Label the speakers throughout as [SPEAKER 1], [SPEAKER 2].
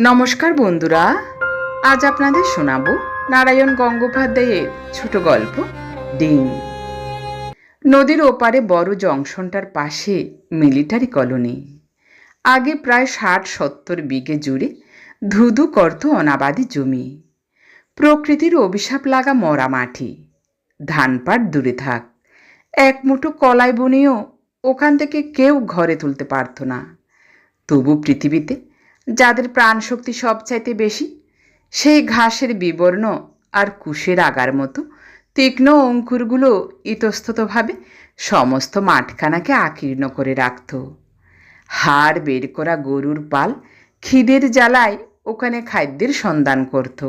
[SPEAKER 1] নমস্কার বন্ধুরা, আজ আপনাদের শোনাবো নারায়ণ গঙ্গোপাধ্যায়ের ছোট গল্প, ডিম। নদীর ওপারে বড় জংশনটার পাশে মিলিটারি কলোনি। আগে প্রায় ষাট সত্তর বিঘে জুড়ে ধুধু করত অনাবাদি জমি। প্রকৃতির অভিশাপ লাগা মরা মাটি। ধানপাট দূরে থাক। এক মুঠো কলাই বনিও ওখান থেকে কেউ ঘরে তুলতে পারতো না। তবু পৃথিবীতে যাদের প্রাণশক্তি সবচাইতে বেশি, সেই ঘাসের বিবর্ণ আর কুশের আগার মতো তীক্ষ্ণ অঙ্কুরগুলো ইতস্ততভাবে সমস্ত মাঠখানাকে আকীর্ণ করে রাখত। হাড় বের করা গরুর পাল খিদের জ্বালায় ওখানে খাদ্যের সন্ধান করত।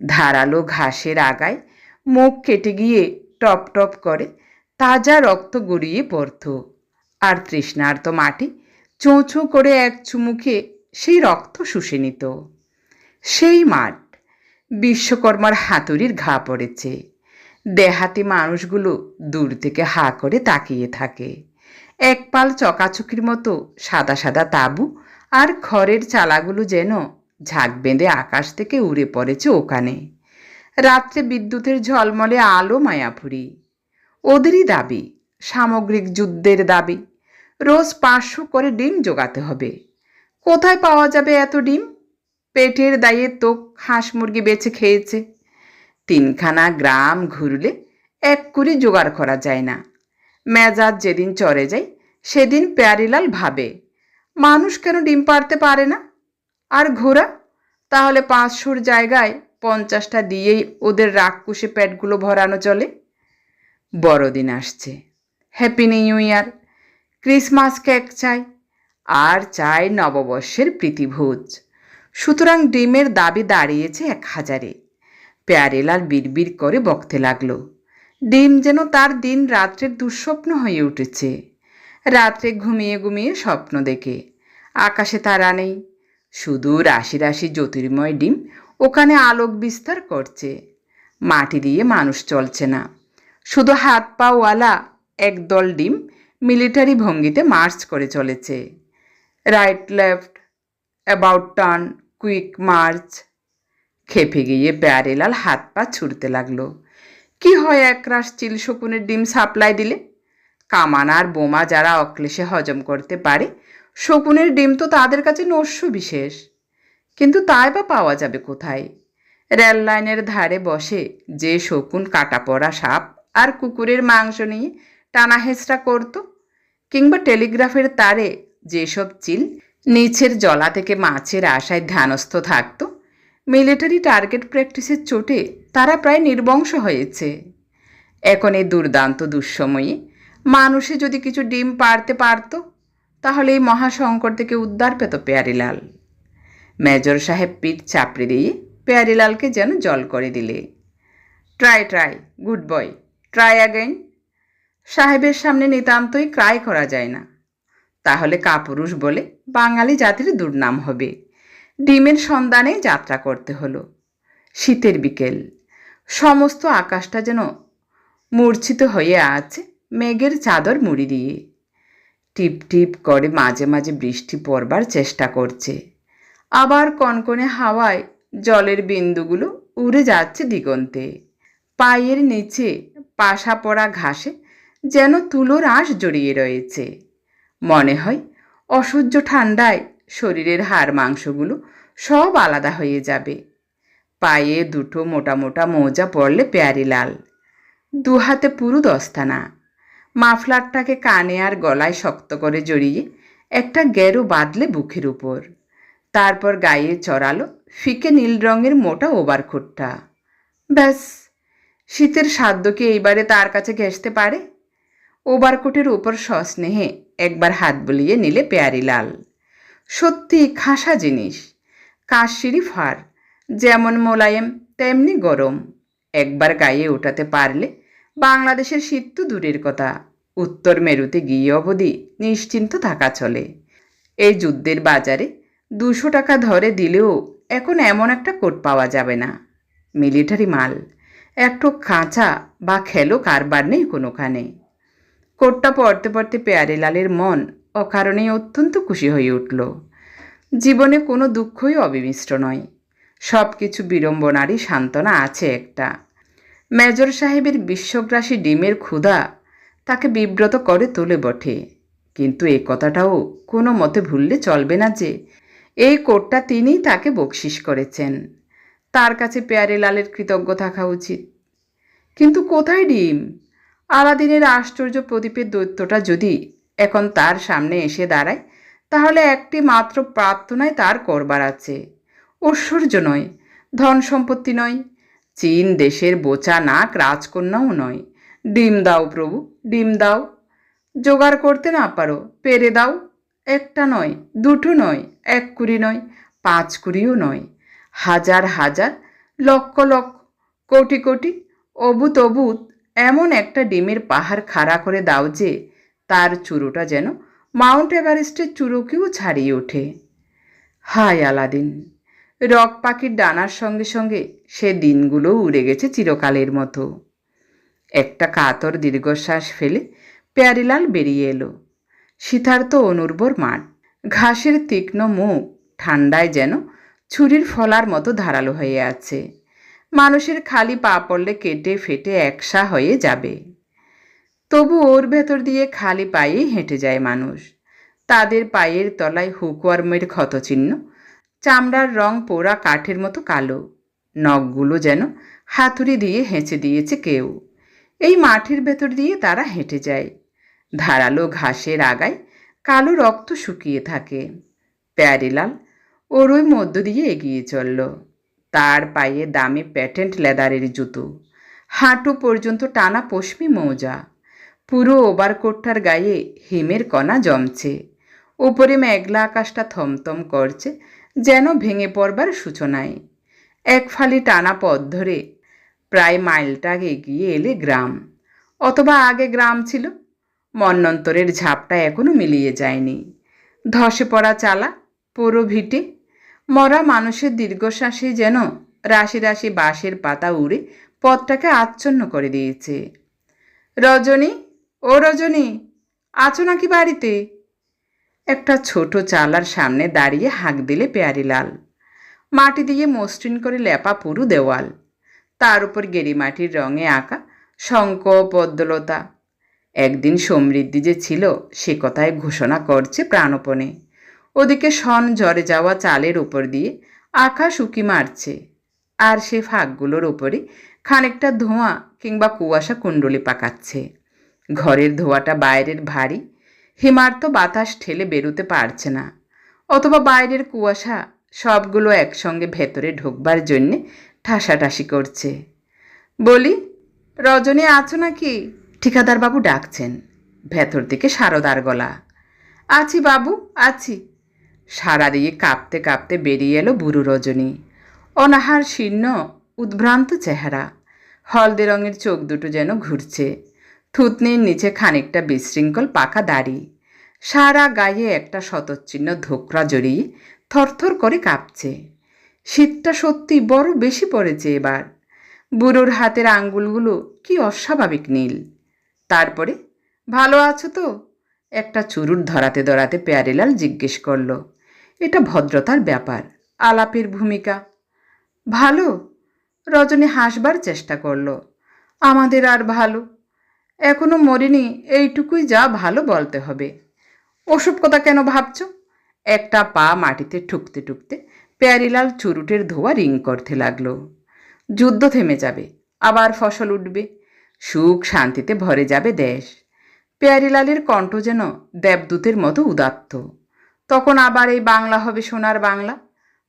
[SPEAKER 1] ধারালো ঘাসের আগায় মুখ কেটে গিয়ে টপ টপ করে তাজা রক্ত গড়িয়ে পড়ত। আর তৃষ্ণার্ত মাটি চোঁ চোঁ করে এক চুমুকে সেই রক্ত শুষে নিত সেই মাঠ বিশ্বকর্মার হাতুড়ির ঘা পড়েছে। দেহাতি মানুষগুলো দূর থেকে হা করে তাকিয়ে থাকে। এক পাল চকাচকির মতো সাদা সাদা তাঁবু আর খড়ের চালাগুলো যেন ঝাঁক বেঁধে আকাশ থেকে উড়ে পড়েছে ওখানে। রাত্রে বিদ্যুতের ঝলমলে আলো মায়াপুরি। ওদেরই দাবি, সামগ্রিক যুদ্ধের দাবি, রোজ পাঁচশো করে ডিম জোগাতে হবে। কোথায় পাওয়া যাবে এত ডিম? পেটের দায়ে তো হাঁস মুরগি বেছে খেয়েছে। তিনখানা গ্রাম ঘুরলে এক কুড়ি জোগাড় করা যায় না। মেজাজ যেদিন চড়ে যায়, সেদিন প্যারিলাল ভাবে, মানুষ কেন ডিম পারতে পারে না? আর ঘোরা তাহলে পাঁচশোর জায়গায় পঞ্চাশটা দিয়েই ওদের রাগকুশে পেটগুলো ভরানো চলে। বড়দিন আসছে। Happy new year. Christmas cake চাই। আর চাই নববর্ষের প্রীতিভোজ। সুতরাং ডিমের দাবি দাঁড়িয়েছে এক হাজারে। প্যারেলাল বিড়বিড় করে বকতে লাগল। ডিম যেন তার দিন রাত্রের দুঃস্বপ্ন হয়ে উঠেছে। রাত্রে ঘুমিয়ে ঘুমিয়ে স্বপ্ন দেখে। আকাশে তারা নেই। শুধু রাশি রাশি জ্যোতির্ময় ডিম ওখানে আলোক বিস্তার করছে। মাটি দিয়ে মানুষ চলছে না। শুধু হাত পাওয়ালা একদল ডিম মিলিটারি ভঙ্গিতে মার্চ করে চলেছে। Right left about turn quick march খেপে গিয়ে প্যারেলাল হাত পা ছুটতে লাগল। কি হয় একরাশ চিল শকুনের ডিম সাপ্লাই দিলে? কামান আর বোমা যারা অক্লেশে হজম করতে পারে, শকুনের ডিম তো তাদের কাছে নস্য বিশেষ। কিন্তু তাই বা পাওয়া যাবে কোথায়? রেল লাইনের ধারে বসে যে শকুন কাটা পড়া সাপ আর কুকুরের মাংস নিয়ে টানা হেঁচড়া করত, কিংবা টেলিগ্রাফের তারে যেসব চিল নিচের জলা থেকে মাছের আশায় ধ্যানস্থ থাকত মিলিটারি টার্গেট প্র্যাকটিসের চোটে তারা প্রায় নির্বংশ হয়েছে। এখন এই দুর্দান্ত দুঃসময়ে মানুষে যদি কিছু ডিম পারতে পারত, তাহলে এই মহাসংকট থেকে উদ্ধার পেত পেয়ারিলাল। মেজর সাহেব পিঠ চাপড়ে দিয়ে পেয়ারিলালকে যেন জল করে দিলে। Try try, good boy, try again সাহেবের সামনে নিতান্তই ক্রাই করা যায় না। তাহলে কাপুরুষ বলে বাঙালি জাতির দুর্নাম হবে। ডিমের সন্ধানে যাত্রা করতে হলো। শীতের বিকেল। সমস্ত আকাশটা যেন মূর্ছিত হয়ে আছে মেঘের চাদর মুড়ি দিয়ে। টিপ টিপ করে মাঝে মাঝে বৃষ্টি পড়বার চেষ্টা করছে। আবার কনকনে হাওয়ায় জলের বিন্দুগুলো উড়ে যাচ্ছে দিগন্তে। পায়ের নিচে পাশা পড়া ঘাসে যেন তুলোর আঁশ জড়িয়ে রয়েছে। মনে হয় অসহ্য ঠান্ডায় শরীরের হাড় মাংসগুলো সব আলাদা হয়ে যাবে। পায়ে দুটো মোটা মোটা মোজা পড়লে পেয়ারি লাল। দু হাতে পুরু দস্তানা। মাফলারটাকে কানে আর গলায় শক্ত করে জড়িয়ে একটা গেরো বাঁধলে বুকের উপর। তারপর গায়ে চড়ালো ফিকে নীল রঙের মোটা ওভারকোটটা। ব্যাস, শীতের সাধ্য কি এইবারে তার কাছে ঘেঁষতে পারে? ওভারকোটের উপর সস্নেহে একবার হাত বুলিয়ে নিলে পেয়ারি লাল। সত্যি খাসা জিনিস কাশিরি ফার, যেমন মোলায়েম, তেমনি গরম। একবার গায়ে ওঠাতে পারলে বাংলাদেশের শীত তো দূরের কথা, উত্তর মেরুতে গিয়ে অবধি নিশ্চিন্ত থাকা চলে। এই যুদ্ধের বাজারে দুশো টাকা ধরে দিলেও এখন এমন একটা কোট পাওয়া যাবে না। মিলিটারি মাল একটু কাঁচা বা খেলো কারবার নেই কোনোখানে। কোটটা পড়তে পড়তে পেয়ারেলালের মন অকারণেই অত্যন্ত খুশি হয়ে উঠল। জীবনে কোনো দুঃখই অবিমিষ্ট নয়। সব কিছু বিড়ম্বনারই সান্ত্বনা আছে একটা। মেজর সাহেবের বিশ্বগ্রাসী ডিমের ক্ষুধা তাকে বিব্রত করে তোলে বটে। কিন্তু এ কথাটাও কোনো মতে ভুললে চলবে না যে, এই কোটটা তিনিই তাকে বকশিস করেছেন। তার কাছে পেয়ারে লালের কৃতজ্ঞ থাকা উচিত। কিন্তু কোথায় ডিম? আলাদিনের আশ্চর্য প্রদীপের দৈত্যটা যদি এখন তার সামনে এসে দাঁড়ায়, তাহলে একটি মাত্র প্রার্থনায় তার করবার আছে। ঐশ্বর্য নয়, ধন সম্পত্তি নয়, চীন দেশের বোচা নাক রাজকন্যাও নয়। ডিম দাও প্রভু, ডিম দাও। জোগাড় করতে না পারো, পেরে দাও। একটা নয়, দুটো নয়, এক কুড়ি নয়, পাঁচ কুড়িও নয়। হাজার হাজার, লক্ষ লক্ষ, কোটি কোটি অবুত অবুত এমন একটা ডিমের পাহাড় খাড়া করে দাও যে তার চুরোটা যেন মাউন্ট এভারেস্টের চুরোকেও ছাড়িয়ে ওঠে। হায় আলাদিন, রক পাখির ডানার সঙ্গে সঙ্গে সে দিনগুলো উড়ে গেছে চিরকালের মতো। একটা কাতর দীর্ঘশ্বাস ফেলে প্যারিলাল বেরিয়ে এলো। শীতার্ত অনুর্বর মাঠ। ঘাসের তীক্ষ্ণ মুখ ঠান্ডায় যেন ছুরির ফলার মতো ধারালো হয়ে আছে। মানুষের খালি পা পড়লে কেটে ফেটে একসা হয়ে যাবে। তবু ওর ভেতর দিয়ে খালি পায়েই হেঁটে যায় মানুষ। তাদের পায়ের তলায় হুকওয়ার্মের ক্ষতচিহ্ন, চামড়ার রং পোড়া কাঠের মতো কালো, নখগুলো যেন হাতুড়ি দিয়ে হেঁচে দিয়েছে কেউ। এই মাঠের ভেতর দিয়ে তারা হেঁটে যায়। ধারালো ঘাসের আগায় কালো রক্ত শুকিয়ে থাকে। প্যারিলাল ওর ওই মধ্য দিয়ে এগিয়ে চলল। তার পায়ে দামি প্যাটেন্ট লেদারের জুতো। হাঁটু পর্যন্ত টানা পশমি মৌজা। পুরো ওভারকোটটার গায়ে হিমের কণা জমছে। উপরে মেঘলা আকাশটা থমথম করছে, যেন ভেঙে পড়বার সূচনায়। এক ফালি টানা পথ ধরে প্রায় মাইলটা এগিয়ে এলে গ্রাম। অথবা আগে গ্রাম ছিল। মন্নন্তরের ঝাপটা এখনও মিলিয়ে যায়নি। ধসে পড়া চালা, পোড়ো ভিটে মরা মানুষের দীর্ঘশ্বাসে যেন রাশি রাশি বাঁশের পাতা উড়ে পথটাকে আচ্ছন্ন করে দিয়েছে। রজনী, ও রজনী, আছো নাকি বাড়িতে? একটা ছোট চালার সামনে দাঁড়িয়ে হাঁক দিলে পেয়ারিলাল মাটি দিয়ে মসৃণ করে লেপা পুরু দেওয়াল। তার উপর গেরিমাটির রঙে আঁকা শঙ্ক পদ্মলতা। একদিন সমৃদ্ধি যে ছিল, সে কথায় ঘোষণা করছে প্রাণপণে। ওদিকে সন ঝরে যাওয়া চালের উপর দিয়ে আকাশ উকি মারছে। আর সে ফাঁকগুলোর ওপরে খানিকটা ধোঁয়া কিংবা কুয়াশা কুণ্ডলি পাকাচ্ছে। ঘরের ধোঁয়াটা বাইরের ভারী। হিমার্ত বাতাস ঠেলে বেরোতে পারছে না। অথবা বাইরের কুয়াশা সবগুলো একসঙ্গে ভেতরে ঢুকবার জন্যে ঠাসাঠাসি করছে। বলি, রজনী আছো নাকি? ঠিকাদারবাবু ডাকছেন। ভেতর থেকে সারদার গলা। আছি বাবু, আছি। সারা দিয়ে কাঁপতে কাঁপতে বেরিয়ে এলো বুড়ো রজনী। অনাহার শীর্ণ, উদ্ভ্রান্ত চেহারা। হলদে রঙের চোখ দুটো যেন ঘুরছে। থুতনির নিচে খানিকটা বিশৃঙ্খল পাকা দাড়ি। সারা গায়ে একটা শতচ্ছিন্ন ধোকরা জড়িয়ে থরথর করে কাঁপছে। শীতটা সত্যি বড় বেশি পড়েছে এবার। বুড়োর হাতের আঙ্গুলগুলো কি অস্বাভাবিক নীল। তারপরে, ভালো আছো তো? একটা চুরুট ধরাতে ধরাতে পেয়ারিলাল জিজ্ঞেস করল। এটা ভদ্রতার ব্যাপার, আলাপের ভূমিকা। ভালো, রজনী হাসবার চেষ্টা করল। আমাদের আর ভালো, এখনও মরিনি, এইটুকুই যা ভালো বলতে হবে। ওসব কথা কেন ভাবছ? একটা পা মাটিতে ঠুকতে ঠুকতে প্যারিলাল চুরুটের ধোয়া রিং করতে লাগল। যুদ্ধ থেমে যাবে, আবার ফসল উঠবে, সুখ শান্তিতে ভরে যাবে দেশ। প্যারিলালের কণ্ঠ যেন দেবদূতের মতো উদাত্ত। তখন আবার এই বাংলা হবে সোনার বাংলা।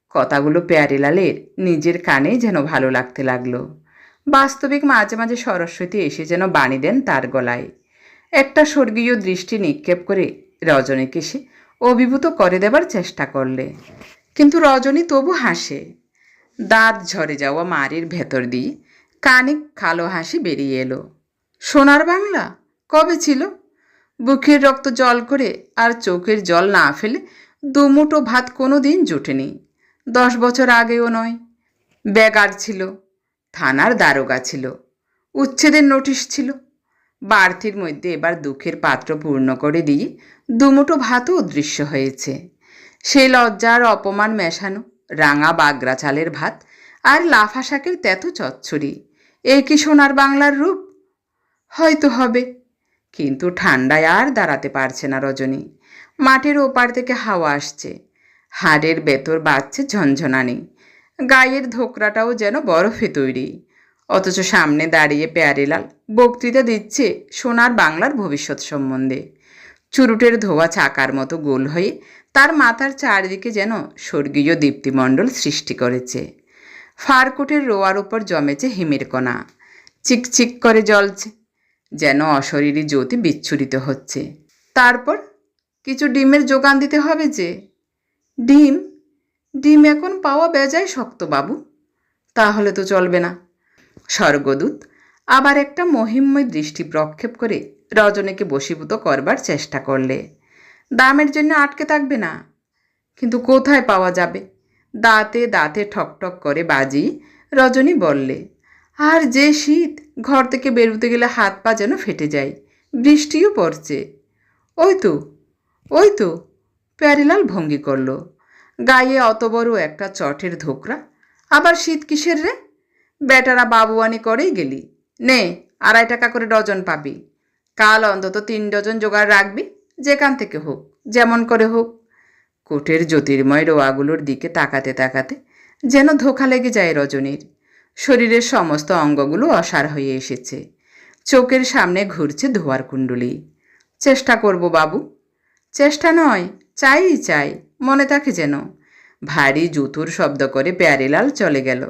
[SPEAKER 1] কথাগুলো পেয়ারিলালের নিজের কানেই যেন ভালো লাগতে লাগল। বাস্তবিক মাঝে মাঝে সরস্বতী এসে যেন বাণী দেন তার গলায়। একটা স্বর্গীয় দৃষ্টি নিক্ষেপ করে রজনীকে সে অভিভূত করে দেবার চেষ্টা করলে। কিন্তু রজনী তবু হাসে। দাঁত ঝরে যাওয়া মারির ভেতর দিয়ে কানিক কালো হাসি বেরিয়ে এলো। সোনার বাংলা? কবে ছিল? বুকের রক্ত জল করে আর চোখের জল না ফেলে দুমুটো ভাত কোনো দিন জোটেনি। দশ বছর আগেও নয়। বেগার ছিল। থানার দারোগা ছিল। উচ্ছেদের নোটিশ ছিল। বাড়তির মধ্যে এবার দুঃখের পাত্র পূর্ণ করে দিয়ে দুমুটো ভাতও অদৃশ্য হয়েছে। সে লজ্জার অপমান মেশানো, রাঙা বাগরা চালের ভাত আর লাফা শাকের তেতো চচ্চড়ি। এ কি সোনার বাংলার রূপ? হয়তো হবে। কিন্তু ঠান্ডায় আর দাঁড়াতে পারছে না রজনী। মাঠের ওপার থেকে হাওয়া আসছে। হাড়ের বেতর বাজছে ঝনঝনানি। গায়ের ধোকরাটাও যেন বরফে তৈরি। অথচ সামনে দাঁড়িয়ে প্যারেলাল বক্তৃতা দিচ্ছে সোনার বাংলার ভবিষ্যৎ সম্বন্ধে। চুরুটের ধোয়া চাকার মতো গোল হয়ে তার মাথার চারদিকে যেন স্বর্গীয় দীপ্তিমণ্ডল সৃষ্টি করেছে। ফারকোটের রোয়ার ওপর জমেছে হিমের কণা। চিকচিক করে জ্বলছে যেন অশরীরী জ্যোতি বিচ্ছুরিত হচ্ছে। তারপর কিছু ডিমের যোগান দিতে হবে যে, ডিম ডিম এখন পাওয়া বেজায় শক্ত বাবু। তাহলে তো চলবে না। স্বর্গদূত আবার একটা মহিমময় দৃষ্টি প্রক্ষেপ করে রজনীকে বশীভূত করবার চেষ্টা করলে। দামের জন্য আটকে থাকবে না। কিন্তু কোথায় পাওয়া যাবে? দাঁতে দাঁতে ঠকঠক করে বাজি রজনী বললে আর যে শীত ঘর থেকে বেরোতে গেলে হাত পা যেন ফেটে যায়, বৃষ্টিও পড়ছে। ওই তো ওই তো, প্যারিলাল ভঙ্গি করল। গায়ে অত বড় একটা চটের ধোকরা। আবার শীত কিসের রে? বেটারা বাবুয়ানি করেই গেলি। নে, আড়াই টাকা করে ডজন পাবি। কাল অন্তত তিন ডজন জোগাড় রাখবি, যেখান থেকে হোক, যেমন করে হোক। কোটের জ্যোতির্ময় রোয়াগুলোর দিকে তাকাতে তাকাতে যেন ধোকা লেগে যায় রজনীর। শরীরের সমস্ত অঙ্গগুলো অসার হয়ে এসেছে। চোখের সামনে ঘুরছে ধোয়ার কুণ্ডুলি। চেষ্টা করব, বাবু। চেষ্টা নয়, চাই চাই, মনে থাকে যেন। ভারী জুতুর শব্দ করে প্যারেলাল চলে গেল।